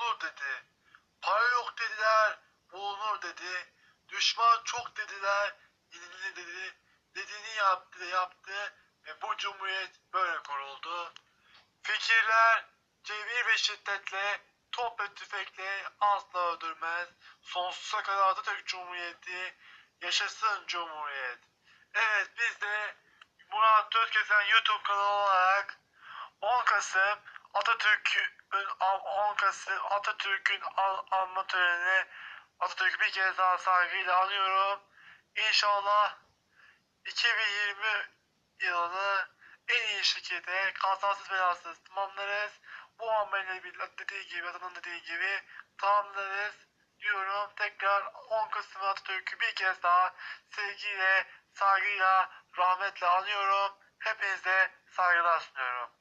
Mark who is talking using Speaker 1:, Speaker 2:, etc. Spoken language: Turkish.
Speaker 1: bulunur dedi. Para yok dediler, bulunur dedi. Düşman çok dediler, yenilir dedi. Dediğini yaptı, yaptı ve bu cumhuriyet böyle kuruldu. Fikirler cevir ve şiddetle, top ve tüfekle asla öldürmez. Sonsuza kadar Atatürk Cumhuriyeti, yaşasın Cumhuriyet. Evet biz de Murat Özkesen YouTube kanalı olarak 10 Kasım Atatürk'ün 10 Kasım Atatürk'ün an- anma törenine Atatürk'ü bir kez daha saygıyla anıyorum. İnşallah 2020 yılını en iyi şekilde kazasız belasız tamamlarız. Bu amele dediği gibi, adamın dediği gibi tamamlarız diyorum. Tekrar 10 Kasım Atatürk'ü bir kez daha sevgiyle, saygıyla, rahmetle anıyorum. Hepinize saygılar sunuyorum.